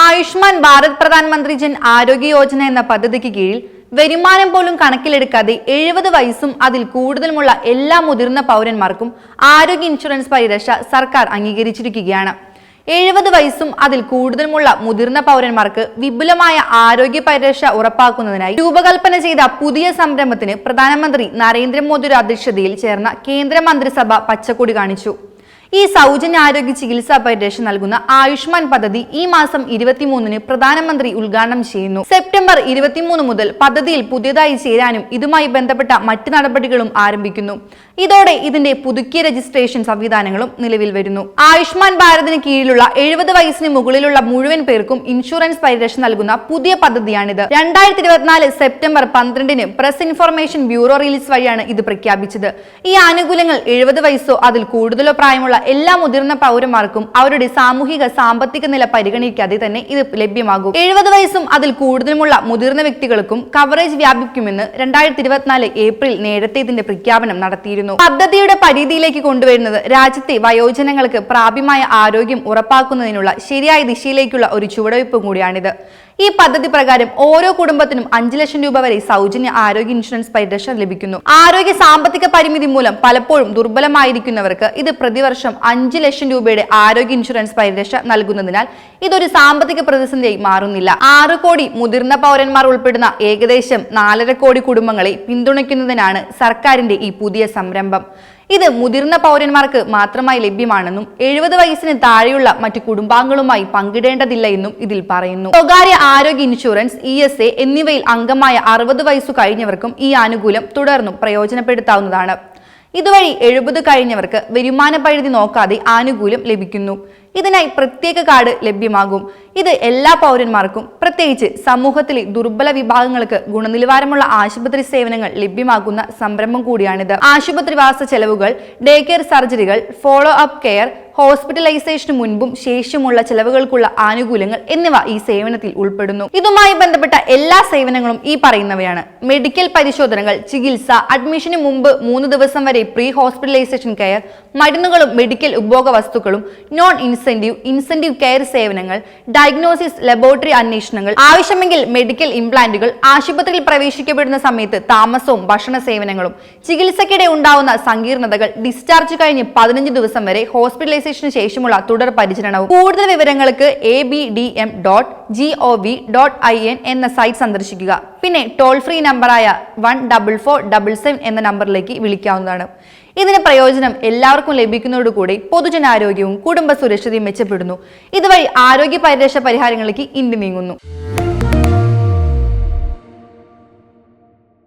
ആയുഷ്മാൻ ഭാരത് പ്രധാനമന്ത്രി ജൻ ആരോഗ്യ യോജന എന്ന പദ്ധതിക്ക് കീഴിൽ വരുമാനം പോലും കണക്കിലെടുക്കാതെ എഴുപത് വയസ്സും അതിൽ കൂടുതലുമുള്ള എല്ലാ മുതിർന്ന പൗരന്മാർക്കും ആരോഗ്യ ഇൻഷുറൻസ് പരിരക്ഷ സർക്കാർ അംഗീകരിച്ചിരിക്കുകയാണ്. എഴുപത് വയസ്സും അതിൽ കൂടുതലുമുള്ള മുതിർന്ന പൗരന്മാർക്ക് വിപുലമായ ആരോഗ്യ പരിരക്ഷ ഉറപ്പാക്കുന്നതിനായി രൂപകൽപ്പന ചെയ്ത പുതിയ സംരംഭത്തിന് പ്രധാനമന്ത്രി നരേന്ദ്രമോദിയുടെ അധ്യക്ഷതയിൽ ചേർന്ന കേന്ദ്രമന്ത്രിസഭ പച്ചക്കൊടി കാണിച്ചു. ഈ സൗജന്യ ആരോഗ്യ ചികിത്സാ പരിരക്ഷ നൽകുന്ന ആയുഷ്മാൻ പദ്ധതി ഈ മാസം ഇരുപത്തിമൂന്നിന് പ്രധാനമന്ത്രി ഉദ്ഘാടനം ചെയ്യുന്നു. സെപ്റ്റംബർ ഇരുപത്തിമൂന്ന് മുതൽ പദ്ധതിയിൽ പുതിയതായി ചേരാനും ഇതുമായി ബന്ധപ്പെട്ട മറ്റ് നടപടികളും ആരംഭിക്കുന്നു. ഇതോടെ ഇതിന്റെ പുതുക്കിയ രജിസ്ട്രേഷൻ സംവിധാനങ്ങളും നിലവിൽ വരുന്നു. ആയുഷ്മാൻ ഭാരതിന് കീഴിലുള്ള എഴുപത് വയസ്സിന് മുകളിലുള്ള മുഴുവൻ പേർക്കും ഇൻഷുറൻസ് പരിരക്ഷ നൽകുന്ന പുതിയ പദ്ധതിയാണിത്. രണ്ടായിരത്തി ഇരുപത്തിനാല് സെപ്റ്റംബർ പന്ത്രണ്ടിന് പ്രസ് ഇൻഫർമേഷൻ ബ്യൂറോ റിലീസ് വഴിയാണ് ഇത് പ്രഖ്യാപിച്ചത്. ഈ ആനുകൂല്യങ്ങൾ എഴുപത് വയസ്സോ അതിൽ കൂടുതലോ പ്രായമുള്ള എല്ലാ മുതിർന്ന പൗരന്മാർക്കും അവരുടെ സാമൂഹിക സാമ്പത്തിക നില പരിഗണിക്കാതെ തന്നെ ഇത് ലഭ്യമാകും. എഴുപത് വയസ്സും അതിൽ കൂടുതലുമുള്ള മുതിർന്ന വ്യക്തികൾക്കും കവറേജ് വ്യാപിക്കുമെന്ന് രണ്ടായിരത്തി ഇരുപത്തിനാല് ഏപ്രിൽ നേരത്തെ ഇതിന്റെ പ്രഖ്യാപനം നടത്തിയിരുന്നു. പദ്ധതിയുടെ പരിധിയിലേക്ക് കൊണ്ടുവരുന്നത് രാജ്യത്തെ വയോജനങ്ങൾക്ക് പ്രാപ്യമായ ആരോഗ്യം ഉറപ്പാക്കുന്നതിനുള്ള ശരിയായ ദിശയിലേക്കുള്ള ഒരു ചുവടുവയ്പും കൂടിയാണിത്. ഈ പദ്ധതി പ്രകാരം ഓരോ കുടുംബത്തിനും അഞ്ചു ലക്ഷം രൂപ വരെ സൗജന്യ ആരോഗ്യ ഇൻഷുറൻസ് പരിരക്ഷ ലഭിക്കുന്നു. ആരോഗ്യ സാമ്പത്തിക പരിമിതി മൂലം പലപ്പോഴും ദുർബലമായിരിക്കുന്നവർക്ക് ഇത് പ്രതിവർഷം അഞ്ചു ലക്ഷം രൂപയുടെ ആരോഗ്യ ഇൻഷുറൻസ് പരിരക്ഷ നൽകുന്നതിനാൽ ഇതൊരു സാമ്പത്തിക പ്രതിസന്ധിയായി മാറുന്നില്ല. ആറ് കോടി മുതിർന്ന പൗരന്മാർ ഉൾപ്പെടുന്ന ഏകദേശം നാലര കോടി കുടുംബങ്ങളെ പിന്തുണയ്ക്കുന്നതിനാണ് സർക്കാരിന്റെ ഈ പുതിയ സംരംഭം. ഇത് മുതിർന്ന പൗരന്മാർക്ക് മാത്രമായി ലഭ്യമാണെന്നും എഴുപത് വയസ്സിന് താഴെയുള്ള മറ്റു കുടുംബാംഗങ്ങളുമായി പങ്കിടേണ്ടതില്ല എന്നും ഇതിൽ പറയുന്നു. സ്വകാര്യ ആരോഗ്യ ഇൻഷുറൻസ് ഇ എസ് എ എന്നിവയിൽ അംഗമായ അറുപത് വയസ്സു കഴിഞ്ഞവർക്കും ഈ ആനുകൂല്യം തുടർന്നും പ്രയോജനപ്പെടുത്താവുന്നതാണ്. ഇതുവഴി എഴുപത് കഴിഞ്ഞവർക്ക് വരുമാന പരിധി നോക്കാതെ ആനുകൂല്യം ലഭിക്കുന്നു. ഇതിനായി പ്രത്യേക കാർഡ് ലഭ്യമാകും. ഇത് എല്ലാ പൗരന്മാർക്കും പ്രത്യേകിച്ച് സമൂഹത്തിലെ ദുർബല വിഭാഗങ്ങൾക്ക് ഗുണനിലവാരമുള്ള ആശുപത്രി സേവനങ്ങൾ ലഭ്യമാക്കുന്ന സംരംഭം കൂടിയാണിത്. ആശുപത്രിവാസ ചെലവുകൾ ഡേ കെയർ സർജറികൾ ഫോളോ അപ്പ് കെയർ ഹോസ്പിറ്റലൈസേഷന് മുൻപും ശേഷമുള്ള ചെലവുകൾക്കുള്ള ആനുകൂല്യങ്ങൾ എന്നിവ ഈ സേവനത്തിൽ ഉൾപ്പെടുന്നു. ഇതുമായി ബന്ധപ്പെട്ട എല്ലാ സേവനങ്ങളും ഈ പറയുന്നവയാണ്. മെഡിക്കൽ പരിശോധനകൾ ചികിത്സ അഡ്മിഷന് മുമ്പ് മൂന്ന് ദിവസം വരെ പ്രീ ഹോസ്പിറ്റലൈസേഷൻ കെയർ മരുന്നുകളും മെഡിക്കൽ ഉപഭോഗ വസ്തുക്കളും നോൺ ഇൻസെന്റീവ് ഇൻസെന്റീവ് കെയർ സേവനങ്ങൾ ഡയഗ്നോസിസ് ലബോറട്ടറി അന്വേഷണങ്ങൾ ആവശ്യമെങ്കിൽ മെഡിക്കൽ ഇംപ്ലാന്റുകൾ ആശുപത്രിയിൽ പ്രവേശിക്കപ്പെടുന്ന സമയത്ത് താമസവും ഭക്ഷണ സേവനങ്ങളും ചികിത്സയ്ക്കിടെ ഉണ്ടാവുന്ന സങ്കീർണതകൾ ഡിസ്ചാർജ് കഴിഞ്ഞ് പതിനഞ്ച് ദിവസം വരെ ഹോസ്പിറ്റലൈസേഷന് ശേഷമുള്ള തുടർ പരിചരണവും. കൂടുതൽ വിവരങ്ങൾക്ക് A B D M dot G O V dot I N എന്ന സൈറ്റ് സന്ദർശിക്കുക. പിന്നെ ടോൾ ഫ്രീ നമ്പറായ one double four double seven എന്ന നമ്പറിലേക്ക് വിളിക്കാവുന്നതാണ്. ഇതിന് പ്രയോജനം എല്ലാവർക്കും ലഭിക്കുന്നതോടുകൂടി പൊതുജനാരോഗ്യവും കുടുംബ സുരക്ഷതയും മെച്ചപ്പെടുന്നു. ഇതുവഴി ആരോഗ്യ പരിരക്ഷ പരിഹാരങ്ങളിലേക്ക് ഇന്ത്യ നീങ്ങുന്നു.